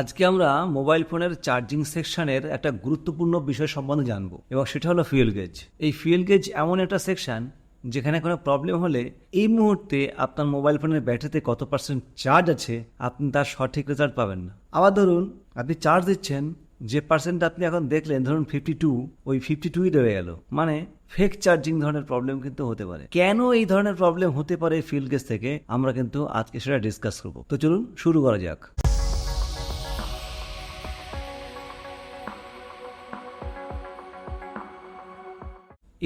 আজকে আমরা মোবাইল ফোনের চার্জিং সেকশনের একটা গুরুত্বপূর্ণ বিষয় সম্বন্ধে জানব, এবং সেটা হলো ফুয়েল গেজ এই ফুয়েল গেজ এমন একটা সেকশন যেখানে কোনো প্রবলেম হলে এই মুহূর্তে আপনার মোবাইল ফোনের ব্যাটারিতে কত পার্সেন্ট চার্জ আছে, আপনি তার সঠিক রেজাল্ট পাবেন না। আবার ধরুন, আপনি চার্জ দিচ্ছেন, যে পার্সেন্ট আপনি এখন দেখলেন, ধরুন ফিফটি টু ওই ফিফটি টুই রয়ে গেল। মানে ফেক চার্জিং ধরনের প্রবলেম কিন্তু হতে পারে। কেন এই ধরনের প্রবলেম হতে পারে ফিল্ড গেজ থেকে? আমরা কিন্তু আজকে সেটা ডিসকাস করব। তো চলুন শুরু করা যাক।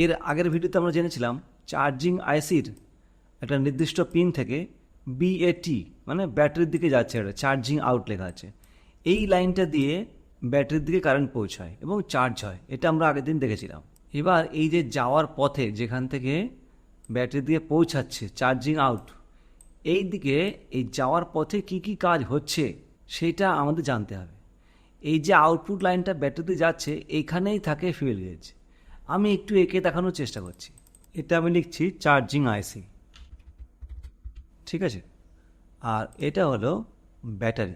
এর আগের ভিডিওতে আমরা জেনেছিলাম চার্জিং আইসির একটা নির্দিষ্ট পিন থেকে বিএটি মানে ব্যাটারির দিকে যাচ্ছে এটা চার্জিং আউট লেখা আছে। এই লাইনটা দিয়ে ব্যাটারির দিকে কারেন্ট পৌঁছায় এবং চার্জ হয়, এটা আমরা আগের দিন দেখেছিলাম। এবার এই যে যাওয়ার পথে যেখান থেকে ব্যাটারি দিয়ে পৌঁছাচ্ছে চার্জিং আউট, এই দিকে এই যাওয়ার পথে কি কি কাজ হচ্ছে সেটা আমাদের জানতে হবে। এই যে আউটপুট লাইনটা ব্যাটারিতে যাচ্ছে এইখানেই থাকে ফিউল গেজ আমি একটু এঁকে দেখানোর চেষ্টা করছি। এটা আমি লিখছি চার্জিং আইসি। ঠিক আছে? আর এটা হলো ব্যাটারি।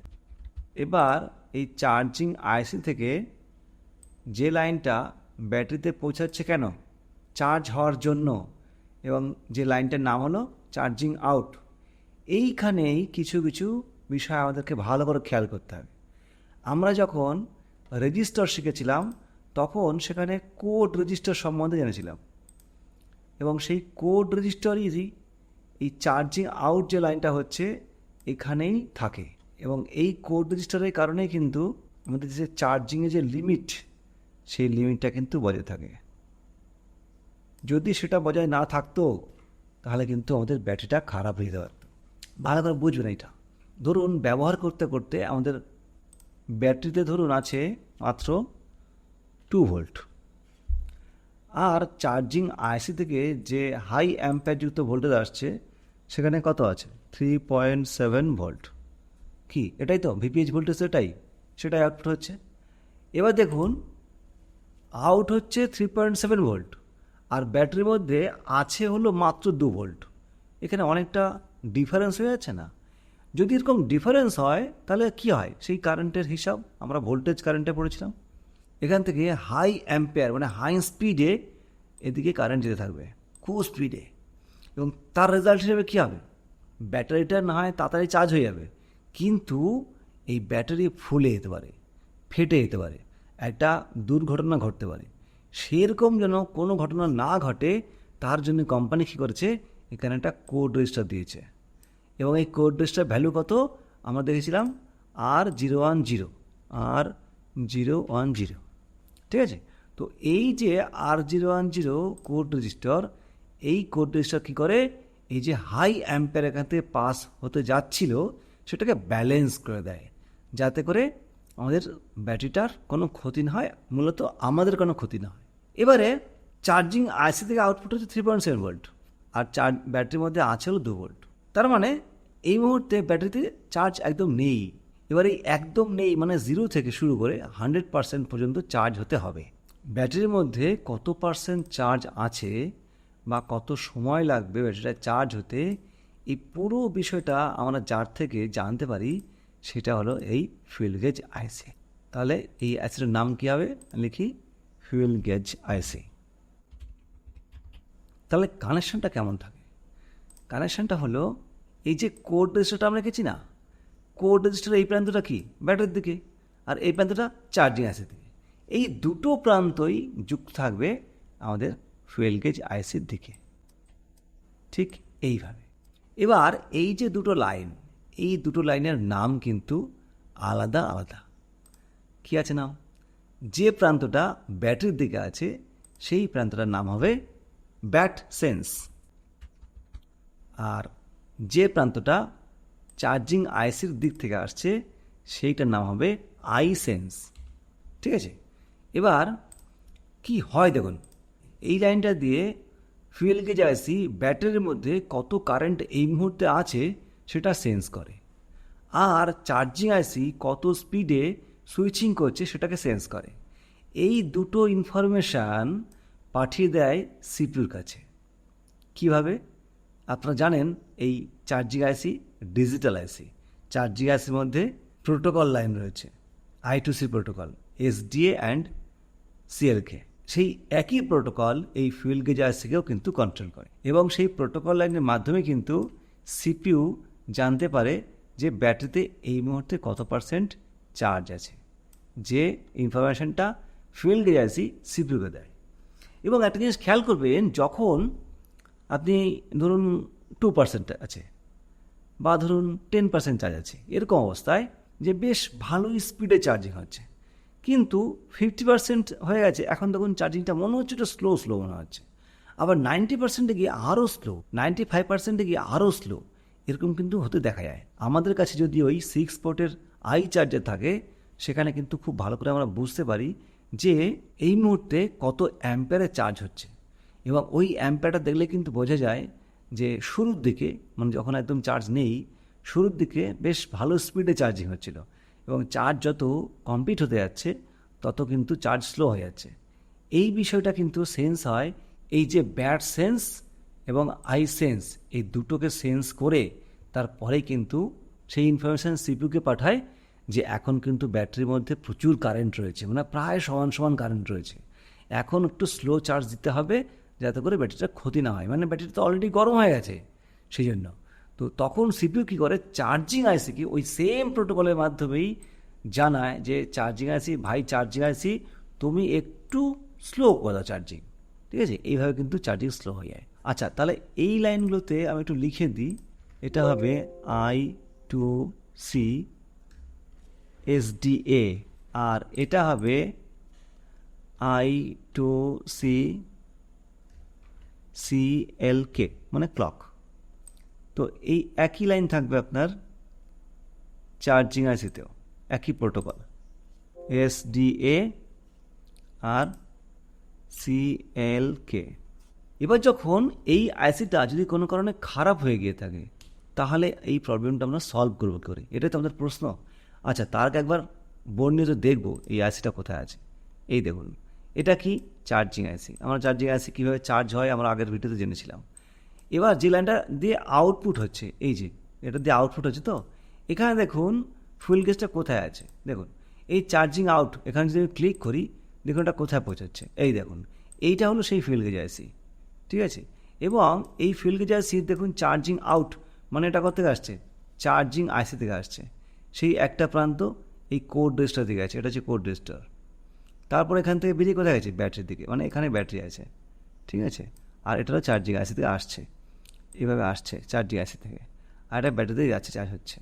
এবার এই চার্জিং আইসি থেকে যে লাইনটা ব্যাটারিতে পৌঁছাচ্ছে কেন? চার্জ হওয়ার জন্য। এবং যে লাইনটার নাম হলো চার্জিং আউট। এইখানেই কিছু কিছু বিষয় আমাদেরকে ভালো করে খেয়াল করতে হবে। আমরা যখন রেজিস্টার শিখেছিলাম তখন সেখানে কোড রেজিস্টার সম্বন্ধে জেনেছিলাম। এবং সেই কোড রেজিস্টারই এই চার্জিং আউট যে লাইনটা হচ্ছে, এখানেই থাকে। এবং এই কোড রেজিস্টারের কারণেই কিন্তু আমাদের যে চার্জিংয়ের যে লিমিট সেই লিমিটটা কিন্তু বজায় থাকে। যদি সেটা বজায় না থাকতো, তাহলে কিন্তু আমাদের ব্যাটারিটা খারাপ হয়ে যেতে। ভালো করে বুঝবেন এটা ধরুন, ব্যবহার করতে করতে আমাদের ব্যাটারিতে ধরুন আছে মাত্র টু ভোল্ট আর চার্জিং আইসি থেকে যে হাই অ্যাম্পারযুক্ত ভোল্টেজ আসছে, সেখানে কত আছে? থ্রি পয়েন্ট সেভেন ভোল্ট কি? এটাই তো ভিপিএইচ ভোল্টেজ এটাই। সেটাই আউটপুট হচ্ছে। এবার দেখুন আউট হচ্ছে থ্রি পয়েন্ট সেভেন ভোল্ট আর ব্যাটারির মধ্যে আছে হলো মাত্র দু ভোল্ট এখানে অনেকটা ডিফারেন্স হয়ে যাচ্ছে না। যদি এরকম ডিফারেন্স হয়, তাহলে কি হয়? সেই কারেন্টের হিসাব, আমরা ভোল্টেজ কারেন্টে পড়েছিলাম। এখান থেকে হাই অ্যাম্পেয়ার মানে হাই স্পিডে এদিকে কারেন্ট যেতে থাকবে খুব স্পিডে এবং তার রেজাল্ট হিসেবে কী হবে? ব্যাটারিটা না হয় তাড়াতাড়ি চার্জ হয়ে যাবে, কিন্তু এই ব্যাটারি ফুলে যেতে পারে, ফেটে যেতে পারে, একটা দুর্ঘটনা ঘটতে পারে। সেরকম যেন কোনো ঘটনা না ঘটে, তার জন্য কোম্পানি কী করেছে? এখানে একটা কোড রেজিস্টার দিয়েছে। এবং এই কোড রেজিস্টার ভ্যালু কত? আমরা দেখেছিলাম R zero one zero R zero one zero ঠিক আছে? তো এই যে R zero one zero code register এই কোড রেজিস্টার কী করে? এই যে হাই অ্যাম্পের থেকে পাস হতে যাচ্ছিল, সেটাকে ব্যালেন্স করে দেয়। যাতে করে আমাদের ব্যাটারিটার কোনো ক্ষতি না হয়, মূলত আমাদের কোনো ক্ষতি না হয়। এবারে চার্জিং আইসি থেকে আউটপুট হচ্ছে থ্রি পয়েন্ট সেভেন ভোল্ট আর চার্জ ব্যাটারির মধ্যে আছে হলো দু ভোল্ট তার মানে এই মুহূর্তে ব্যাটারিতে চার্জ একদম নেই। এবার এই একদম নেই মানে জিরো থেকে শুরু করে হান্ড্রেড পার্সেন্ট পর্যন্ত চার্জ হতে হবে। ব্যাটারির মধ্যে কত পার্সেন্ট চার্জ আছে বা কত সময় লাগবে ব্যাটারিটা চার্জ হতে, এই পুরো বিষয়টা আমরা যার থেকে জানতে পারি সেটা হলো এই ফুয়েল গেজ আইসি তাহলে এই আইসিটার নাম কী হবে? লিখি ফুয়েল গেজ আইসি তাহলে কানেকশানটা কেমন থাকে? কানেকশানটা হলো এই যে কোড রেজিস্টারটা আমরা রেখেছি না কোড রেজিস্টার এই প্রান্তটা কি? ব্যাটারির দিকে। আর এই প্রান্তটা চার্জিং আছে দিকে। এই দুটো প্রান্তই যুক্ত থাকবে আমাদের ফুয়েল গেজ আইসির দিকে। ঠিক এইভাবে। এবার এই যে দুটো লাইন, এই দুটো লাইনের নাম কিন্তু আলাদা আলাদা। কি আছে নাম? যে প্রান্তটা ব্যাটারির দিকে আছে, সেই প্রান্তটার নাম হবে ব্যাট সেন্স। আর যে প্রান্তটা চার্জিং আইসির দিক থেকে আসছে, সেইটার নাম হবে আই সেন্স ঠিক আছে? এবার কি হয় দেখুন, এই লাইনটা দিয়ে ফুয়েল গেজ আইসি ব্যাটারির মধ্যে কত কারেন্ট এই মুহূর্তে আছে সেটা সেন্স করে। আর চার্জিং আইসি কত স্পিডে সুইচিং করছে সেটাকে সেন্স করে। এই দুটো ইনফরমেশান পাঠিয়ে দেয় সিপিউর কাছে। কীভাবে? আপনারা জানেন এই charging IC digital IC charging আইসির মধ্যে প্রোটোকল লাইন রয়েছে I two C protocol SDA and CLK সেই একই প্রোটোকল এই ফুয়েল গেজ আইসিকেও কিন্তু কন্ট্রোল করে। এবং সেই প্রোটোকল লাইনের মাধ্যমে কিন্তু সিপিইউ জানতে পারে যে ব্যাটারিতে এই মুহূর্তে কত পার্সেন্ট চার্জ আছে, যে ইনফরমেশনটা ফুয়েল গেজ আইসি সিপিইউকে দেয়। এবং একটা জিনিস খেয়াল করবেন, যখন আপনি ধরুন টু পার্সেন্ট আছে বা ধরুন টেন পার্সেন্ট চার্জ আছে। এরকম অবস্থায় যে বেশ ভালো স্পিডে চার্জিং হচ্ছে। কিন্তু ফিফটি পার্সেন্ট হয়ে গেছে, এখন দেখুন চার্জিংটা মনে হচ্ছে একটু স্লো স্লো মনে হচ্ছে। আবার নাইনটি পার্সেন্টে গিয়ে আরও স্লো নাইনটি ফাইভ পার্সেন্টে গিয়ে আরও স্লো এরকম কিন্তু হতে দেখা যায়। আমাদের কাছে যদি ওই সিক্স পোর্টের আই চার্জার থাকে, সেখানে কিন্তু খুব ভালো করে আমরা বুঝতে পারি যে এই মুহূর্তে কত অ্যাম্পেয়ারে চার্জ হচ্ছে। এবং ওই অ্যাম্পেয়ারটা দেখলে কিন্তু বোঝা যায় যে শুরুর দিকে মানে যখন একদম চার্জ নেই, শুরুর দিকে বেশ ভালো স্পিডে চার্জিং হচ্ছিল এবং চার্জ যত কমপ্লিট হতে যাচ্ছে, তত কিন্তু চার্জ স্লো হয়ে যাচ্ছে। এই বিষয়টা কিন্তু সেন্স হয় এই যে ব্যাড সেন্স এবং আই সেন্স এই দুটোকে সেন্স করে তারপরেই কিন্তু সেই ইনফরমেশান সিপিউকে পাঠায় যে এখন কিন্তু ব্যাটারির মধ্যে প্রচুর কারেন্ট রয়েছে মানে প্রায় সমান সমান কারেন্ট রয়েছে। এখন একটু স্লো চার্জ দিতে হবে যাতে করে ব্যাটারিটা ক্ষতি না হয়। মানে ব্যাটারি তো অলরেডি গরম হয়ে গেছে। সেই জন্য তো তখন সিপিইউ কী করে? চার্জিং আইসিকে ওই সেম প্রোটোকলের মাধ্যমেই জানায় যে, চার্জিং আইসি ভাই চার্জিং আইসি তুমি একটু স্লো করে দাও চার্জিং। ঠিক আছে? এইভাবে কিন্তু চার্জিং স্লো হয়ে যায়। আচ্ছা তাহলে এই লাইনগুলোতে আমি একটু লিখে দিই। এটা হবে আই টু সি এসডিএ আর এটা হবে আই টু সি সিএলকে মানে ক্লক তো এই একই লাইন থাকবে আপনার চার্জিং আইসিতেও একই প্রোটোকল এস ডি এ আর সি এল কে এবার যখন এই আইসিটা যদি কোনো কারণে খারাপ হয়ে গিয়ে থাকে, তাহলে এই প্রবলেমটা আমরা সলভ করব কী করে? এটাই তো আমাদের প্রশ্ন। আচ্ছা তার একবার বর্ণিত দেখব এই আইসিটা কোথায় আছে। এই দেখুন এটা কি? চার্জিং আইসি আমরা চার্জিং আইসি কীভাবে চার্জ হয় আমরা আগের ভিডিওতে জেনেছিলাম। এবার যে লাইনটা দিয়ে আউটপুট হচ্ছে, এই যে, এটা দিয়ে আউটপুট হচ্ছে তো? এখানে দেখুন ফুয়েল গেজটা কোথায় আছে? দেখুন, এই চার্জিং আউট এখানে যদি আমি ক্লিক করি, দেখুন এটা কোথায় পৌঁছাচ্ছে? এই দেখুন, এইটা হলো সেই ফুয়েল গেজ আইসি ঠিক আছে? এবং এই ফুয়েল গেজ আইসি দেখুন চার্জিং আউট মানে এটা কোথা থেকে আসছে চার্জিং আইসি থেকে আসছে। সেই একটা প্রান্ত এই কোড রেজিস্টার দিকে আছে এটা হচ্ছে কোড রেজিস্টার তারপর এখান থেকে বেরিয়ে কোথায় গেছে? ব্যাটারির দিকে। মানে এখানে ব্যাটারি আছে। ঠিক আছে? আর এটা হলো চার্জিং আইসি থেকে আসছে। এভাবে আসছে চার্জিং আইসি থেকে। আর এটা ব্যাটারিতে যাচ্ছে চার্জ হচ্ছে।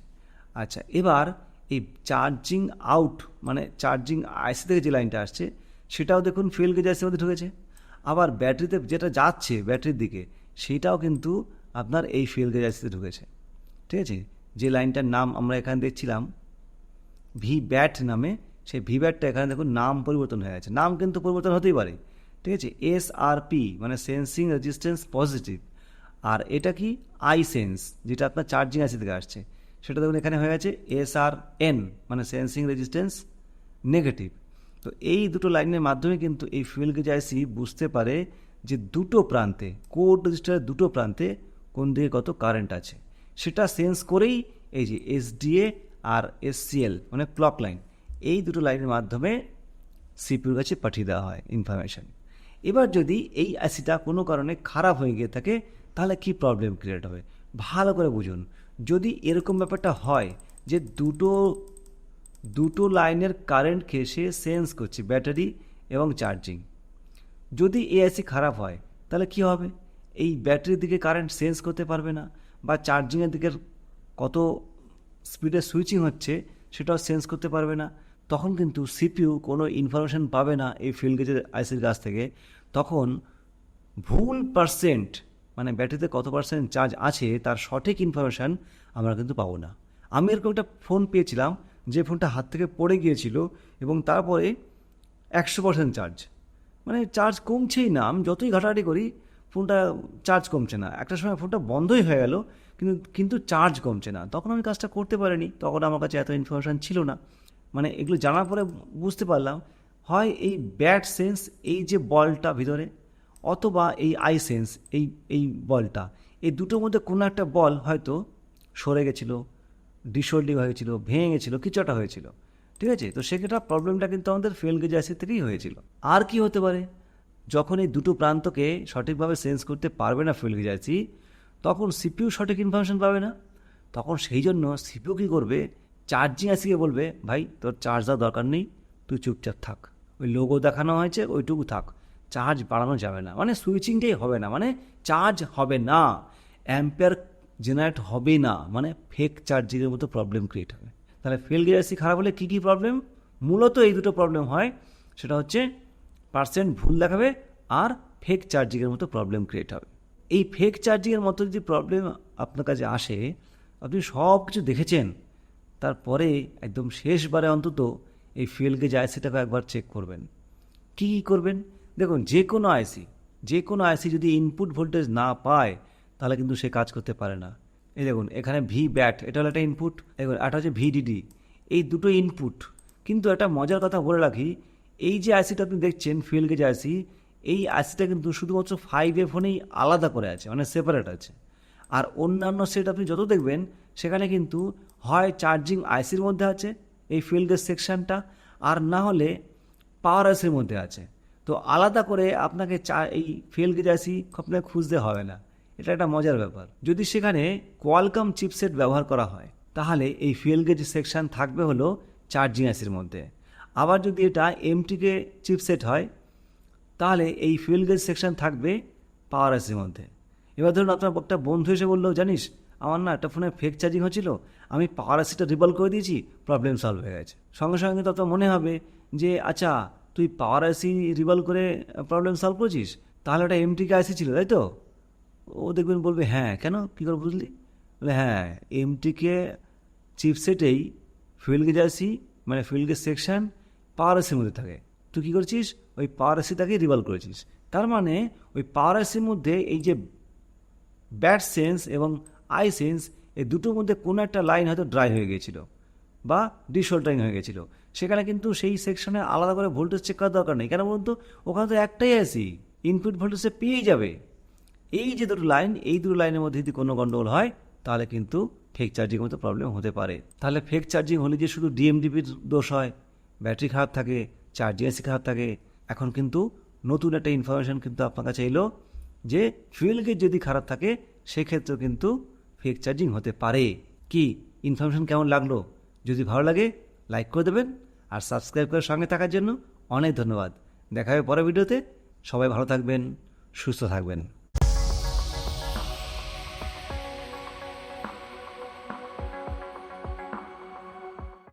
আচ্ছা এবার এই চার্জিং আউট মানে চার্জিং আইসি থেকে যে লাইনটা আসছে, সেটাও দেখুন ফুয়েল গেজ আইসির মধ্যে ঢুকেছে। আবার ব্যাটারিতে যেটা যাচ্ছে ব্যাটারির দিকে, সেটাও কিন্তু আপনার এই ফুয়েল গেজ আইসিতে ঢুকেছে। ঠিক আছে? যে লাইনটার নাম আমরা এখানে দেখছিলাম ভি ব্যাট নামে সেই ভি ব্যাটটা এখানে দেখুন, নাম পরিবর্তন হয়ে গেছে। নাম কিন্তু পরিবর্তন হতেই পারে। ঠিক আছে? এস আর পি মানে সেন্সিং রেজিস্ট্যান্স পজিটিভ আর এটা কি? আই সেন্স যেটা আপনার চার্জিং আছে থেকে আসছে। সেটা দেখুন, এখানে হয়ে গেছে এস আর এন মানে সেন্সিং রেজিস্ট্যান্স নেগেটিভ তো এই দুটো লাইনের মাধ্যমে কিন্তু এই ফুয়েল গেজ আইসি বুঝতে পারে যে দুটো প্রান্তে কোড রেজিস্টারের দুটো প্রান্তে কোন দিকে কত কারেন্ট আছে। সেটা সেন্স করেই এই যে এসডিএ আর এসসিএল মানে ক্লক লাইন এই দুটো লাইনের মাধ্যমে সিপিউর কাছে পাঠিয়ে দেওয়া হয় ইনফরমেশন এবার যদি এই আইসিটা কোনো কারণে খারাপ হয়ে গিয়ে থাকে, তাহলে কি প্রবলেম ক্রিয়েট হবে? ভালো করে বুঝুন। যদি এরকম ব্যাপারটা হয় যে দুটো দুটো লাইনের কারেন্টকে সে সেন্স করছে ব্যাটারি এবং চার্জিং যদি এই আইসি খারাপ হয়, তাহলে কি হবে? এই ব্যাটারির দিকে কারেন্ট সেন্স করতে পারবে না বা চার্জিংয়ের দিকের কত স্পিডে সুইচিং হচ্ছে, সেটাও সেন্স করতে পারবে না। তখন কিন্তু সিপিইউ কোনো ইনফরমেশান পাবে না এই ফিল্ড গেজের আইসির কাছ থেকে। তখন ভুল পার্সেন্ট মানে ব্যাটারিতে কত পার্সেন্ট চার্জ আছে তার সঠিক ইনফরমেশান আমরা কিন্তু পাবো না। আমি এরকম একটা ফোন পেয়েছিলাম, যে ফোনটা হাত থেকে পড়ে গিয়েছিল এবং তারপরে একশো পার্সেন্ট চার্জ মানে চার্জ কমছেই না, আমি যতই ঘাটাঘাটি করি ফোনটা চার্জ কমছে না। একটা সময় ফোনটা বন্ধই হয়ে গেল, কিন্তু কিন্তু চার্জ কমছে না। তখন আমি কাজটা করতে পারিনি, তখন আমার কাছে এত ইনফরমেশান ছিল না। মানে এগুলো জানার পরে বুঝতে পারলাম, হয় এই ব্যাড সেন্স এই যে বলটা ভিতরে অথবা এই আই সেন্স এই এই বলটা, এই দুটোর মধ্যে কোনো একটা বল হয়তো সরে গেছিল ডিসোল্ডিং হয়েছিল ভেঙে গেছিল, কিছু একটা হয়েছিল, ঠিক আছে? তো সেক্ষেত্রে প্রবলেমটা কিন্তু আমাদের ফেল গেজ আইসি থেকেই হয়েছিল। আর কি হতে পারে? যখন এই দুটো প্রান্তকে সঠিকভাবে সেন্স করতে পারবে না ফেল গেজ তখন সিপিউ সঠিক ইনফরমেশন পাবে না, তখন সেই জন্য সিপিউ কী করবে? চার্জিং আইসিকে বলবে? ভাই, তোর চার্জ দেওয়ার দরকার নেই, তুই চুপচাপ থাক। ওই লোগো দেখানো হয়েছে, ওইটুকু থাক। চার্জ বাড়ানো যাবে না। মানে সুইচিংটাই হবে না মানে চার্জ হবে না। অ্যাম্পেয়ার জেনারেট হবে না মানে ফেক চার্জিংয়ের মতো প্রবলেম ক্রিয়েট হবে। তাহলে ফেল গিয়ারসি খারাপ হলে কী কী প্রবলেম মূলত এই দুটো প্রবলেম হয়। সেটা হচ্ছে পার্সেন্ট ভুল দেখাবে আর ফেক চার্জিংয়ের মতো প্রবলেম ক্রিয়েট হবে। এই ফেক চার্জিংয়ের মতো যদি প্রবলেম আপনার কাছে আসে, আপনি সব কিছু দেখেছেন তারপরে একদম শেষবারে অন্তত এই ফেল গেজ আইসিটাকে একবার চেক করবেন। কী কী করবেন? দেখুন, যে কোনো আইসি যে কোনো আইসি যদি ইনপুট ভোল্টেজ না পায়, তাহলে কিন্তু সে কাজ করতে পারে না। এই দেখুন, এখানে ভি ব্যাট এটা হলো একটা ইনপুট দেখুন একটা হচ্ছে ভিডিডি এই দুটো ইনপুট কিন্তু একটা মজার কথা বলে রাখি, এই যে আইসিটা আপনি দেখছেন ফিল গেজ আইসি এই আইসিটা কিন্তু শুধুমাত্র ফাইভ এ ফোনেই আলাদা করে আছে মানে সেপারেট আছে। আর অন্যান্য সেট আপনি যত দেখবেন, সেখানে কিন্তু হয় চার্জিং আইসির মধ্যে আছে, এই ফিল গেজ সেকশনটা আর না হলে পাওয়ার আইসির মধ্যে আছে। তো আলাদা করে আপনাকে চা, এই ফেল গেজ আইসি আপনাকে খুঁজতে হবে না। এটা একটা মজার ব্যাপার। যদি সেখানে কোয়ালকাম চিপসেট ব্যবহার করা হয়, তাহলে এই ফিল গেজ সেকশন থাকবে হলো চার্জিং আইসির মধ্যে। আবার যদি এটা এমটিকে চিপসেট হয়, তাহলে এই ফিল গেজ সেকশন থাকবে পাওয়ার আইসির মধ্যে। এবার ধরুন আপনার একটা বন্ধু এসে বলল, জানিস, আমার না একটা ফোনে ফেক চার্জিং হচ্ছিল। আমি পাওয়ার আইসিটা রিভলভ করে দিয়েছি প্রবলেম সলভ হয়ে গেছে। সঙ্গে সঙ্গে কিন্তু আপনার মনে হবে যে আচ্ছা তুই পাওয়ার আইসি রিভলভ করে প্রবলেম সলভ করেছিস? তাহলে ওটা এমটিকে আইসি ছিল, তাই তো? ও দেখবেন বলবে হ্যাঁ কেন? কী করে বুঝলি? বলে হ্যাঁ এমটিকে চিপসেটেই ফুয়েল গেজ আইসি মানে ফুয়েল গেজ সেকশন পাওয়ার আইসির মধ্যে থাকে। তুই কী করছিস? ওই পাওয়ার আইসিটাকে রিভলভ করেছিস। তার মানে ওই পাওয়ার আইসির মধ্যে এই যে ব্যাট সেন্স এবং আই সেন্স এই দুটোর মধ্যে কোনো একটা লাইন হয়তো ড্রাই হয়ে গিয়েছিল বা ডিসোল্টারিং হয়ে গেছিল সেখানে কিন্তু সেই সেকশনে আলাদা করে ভোল্টেজ চেক করার দরকার নেই। কেন বলুন তো? ওখানে তো একটাই আইসি ইনপুট ভোল্টেজ পেয়েই যাবে। এই যে দুটো লাইন এই দুটো লাইনের মধ্যে যদি কোনো গন্ডগোল হয়, তাহলে কিন্তু ফেক চার্জিংয়ের মতো প্রবলেম হতে পারে। তাহলে ফেক চার্জিং হলে যে শুধু ডিএমডিপির দোষ হয় ব্যাটারি খারাপ থাকে চার্জিং এসি খারাপ থাকে। এখন কিন্তু নতুন একটা ইনফরমেশন কিন্তু আপনার কাছে এলো। যে ফুয়েল গেজ যদি খারাপ থাকে, সেক্ষেত্রেও কিন্তু ফেক চার্জিং হতে পারে। কি? ইনফরমেশন কেমন লাগল? যদি ভালো লাগে লাইক করে দেবেন আর সাবস্ক্রাইব করে সঙ্গে থাকার জন্য অনেক ধন্যবাদ। দেখা হবে পরের ভিডিওতে। সবাই ভালো থাকবেন, সুস্থ থাকবেন।